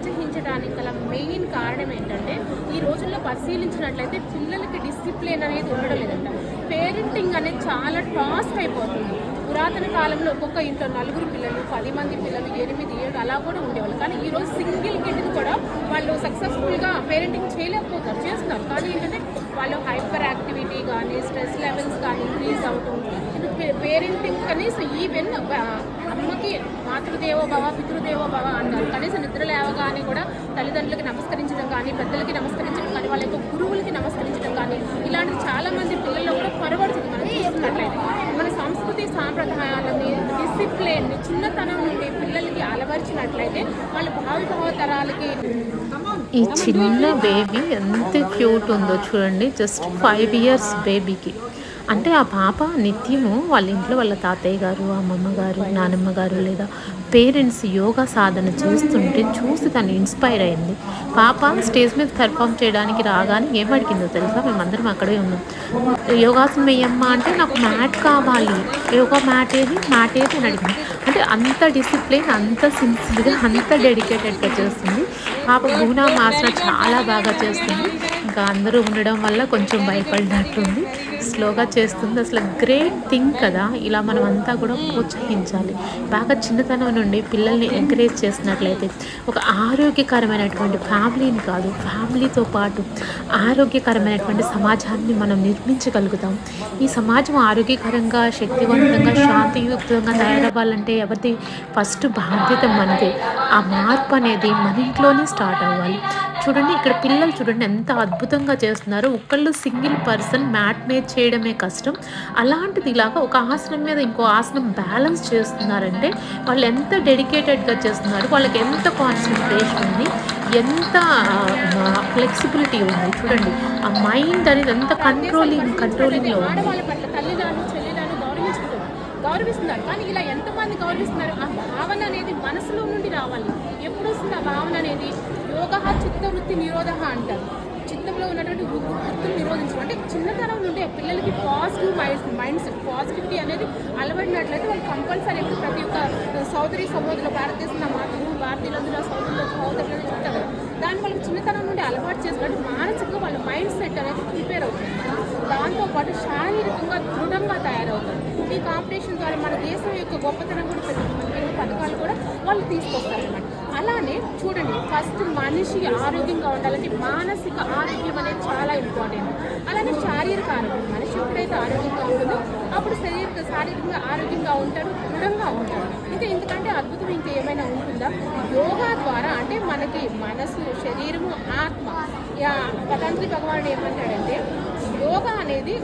ప్రోత్సహించడానికి గల మెయిన్ కారణం ఏంటంటే ఈ రోజుల్లో పరిశీలించినట్లయితే పిల్లలకి డిసిప్లిన్ అనేది ఉండడం లేదంట. పేరెంటింగ్ అనేది చాలా టాస్క్ అయిపోతుంది. పురాతన కాలంలో ఒక్కొక్క ఇంట్లో నలుగురు పిల్లలు పది మంది పిల్లలు ఎనిమిది ఏడు అలా కూడా ఉండేవాళ్ళు. కానీ ఈరోజు సింగిల్ కిడ్ని కూడా వాళ్ళు సక్సెస్ఫుల్గా పేరెంటింగ్ చేయలేకపోతారు చేస్తున్నారు. కానీ ఏంటంటే వాళ్ళు హైపర్ యాక్టివిటీ కానీ స్ట్రెస్ లెవెల్స్ కానీ ఇంక్రీజ్ అవుతుంది పేరెంటింగ్ కనీసం ఈవెన్ అమ్మకి మాతృదేవో భవ పితృదేవో భవ అంటారు కనీసం నిద్ర లేవగానే కూడా తల్లిదండ్రులకి నమస్కరించడం కానీ పెద్దలకి నమస్కరించడం కానీ వాళ్ళ యొక్క గురువులకి నమస్కరించడం కానీ ఇలాంటి చాలా మంది పిల్లల్లో కూడా పొరబడుతుంది మనం చూస్తున్నట్లయితే మన సంస్కృతి సాంప్రదాయాలని డిసిప్లిన్ చిన్నతనం నుండి పిల్లలకి అలవర్చినట్లయితే వాళ్ళ భావి తరాలకి ఈ చిన్న బేబీ ఎంత క్యూట్ ఉందో చూడండి. జస్ట్ ఫైవ్ ఇయర్స్ బేబీకి అంటే ఆ పాప నిత్యము వాళ్ళ ఇంట్లో వాళ్ళ తాతయ్య గారు అమ్మమ్మ గారు నానమ్మ గారు లేదా పేరెంట్స్ యోగా సాధన చేస్తుంటే చూసి తను ఇన్స్పైర్ అయింది. పాప స్టేజ్ మీద పెర్ఫామ్ చేయడానికి రాగానే ఏం అడిగిందో తెలుసా? మేమందరం అక్కడే ఉన్నాం. యోగాసనం వేయమ్మా అంటే నాకు మ్యాట్ కావాలి. యోగా మ్యాట్ ఏది? మ్యాట్ ఏది అని అడిగింది. అంటే అంత డిసిప్లిన్ అంత సిన్సియర్గా అంత డెడికేటెడ్గా చేస్తుంది. పాప భూనా మాసన చాలా బాగా చేస్తుంది. ఇంకా అందరూ ఉండడం వల్ల కొంచెం భయపడినట్టుంది. స్లోగా చేస్తుంది. అసలు గ్రేట్ థింగ్ కదా. ఇలా మనం అంతా కూడా ప్రోత్సహించాలి. బాగా చిన్నతనం నుండి పిల్లల్ని ఎంకరేజ్ చేసినట్లయితే ఒక ఆరోగ్యకరమైనటువంటి ఫ్యామిలీని కాదు ఫ్యామిలీతో పాటు ఆరోగ్యకరమైనటువంటి సమాజాన్ని మనం నిర్మించగలుగుతాం. ఈ సమాజం ఆరోగ్యకరంగా శక్తివంతంగా శాంతియుక్తంగా తయారవ్వాలంటే ఎవరిది? ఫస్ట్ బాధ్యత మనదే. ఆ మార్పు అనేది మన ఇంట్లోనే స్టార్ట్ అవ్వాలి. చూడండి ఇక్కడ పిల్లలు చూడండి ఎంత అద్భుతంగా చేస్తున్నారు. ఒకళ్ళు సింగిల్ పర్సన్ మ్యాట్ మీద చేయడమే కష్టం. అలాంటిది ఇలాగా ఒక ఆసనం మీద ఇంకో ఆసనం బ్యాలెన్స్ చేస్తున్నారంటే వాళ్ళు ఎంత డెడికేటెడ్గా చేస్తున్నారు వాళ్ళకి ఎంత కాన్సన్ట్రేషన్ ఉంది ఎంత ఫ్లెక్సిబిలిటీ ఉంది చూడండి. ఆ మైండ్ అనేది ఎంత కంట్రోలింగ్ కంట్రోలింగ్లో ఉంది. గౌరవిస్తున్నారు కానీ ఇలా ఎంతమంది గౌరవిస్తున్నారు? ఆ భావన అనేది మనసులో నుండి రావాలి. ఎప్పుడు వస్తుంది ఆ భావన అనేది? యోగ చిత్తవృత్తి నిరోధ అంటారు. చిత్తంలో ఉన్నటువంటి వృత్తిని నిరోధించడం. అంటే చిన్నతనం నుండి పిల్లలకి positive minds mindset positivity అనేది అలవడినట్లయితే వాళ్ళు కంపల్సరీ ప్రతి ఒక్క సోదరి సహోదరులు భారతదేశంలో మాత్రం మాతృ భారతీయులందరూ సోదరులు సహోదరులు చెప్తారు. దాన్ని వాళ్ళకి చిన్నతనం నుండి అలవాటు చేసుకుంటే మానసికంగా వాళ్ళ మైండ్ సెట్ అనేది ప్రిపేర్ అవుతుంది. దాంతోపాటు శారీరకంగా దృఢంగా తయారవుతుంది ఈ కాంపిటీషన్ ద్వారా మన దేశం యొక్క గొప్పతనం కూడా పెరుగుతుంది. పథకాలు కూడా వాళ్ళు తీసుకొస్తారు అన్నమాట అలానే చూడండి ఫస్ట్ మనిషి ఆరోగ్యంగా ఉండాలంటే మానసిక ఆరోగ్యం అనేది చాలా ఇంపార్టెంట్ అలానే శారీరక ఆరోగ్యం. మనిషి ఎప్పుడైతే ఆరోగ్యంగా ఉంటుందో అప్పుడు శరీర శారీరకంగా ఆరోగ్యంగా ఉంటాడు దృఢంగా ఉంటాడు. ఇంకా ఎందుకంటే అద్భుతం ఇంకా ఏమైనా ఉంటుందా? యోగా ద్వారా అంటే మనకి మనసు శరీరము ఆత్మ. యా భగవానుడు ఏమంటాడంటే యోగా అనేది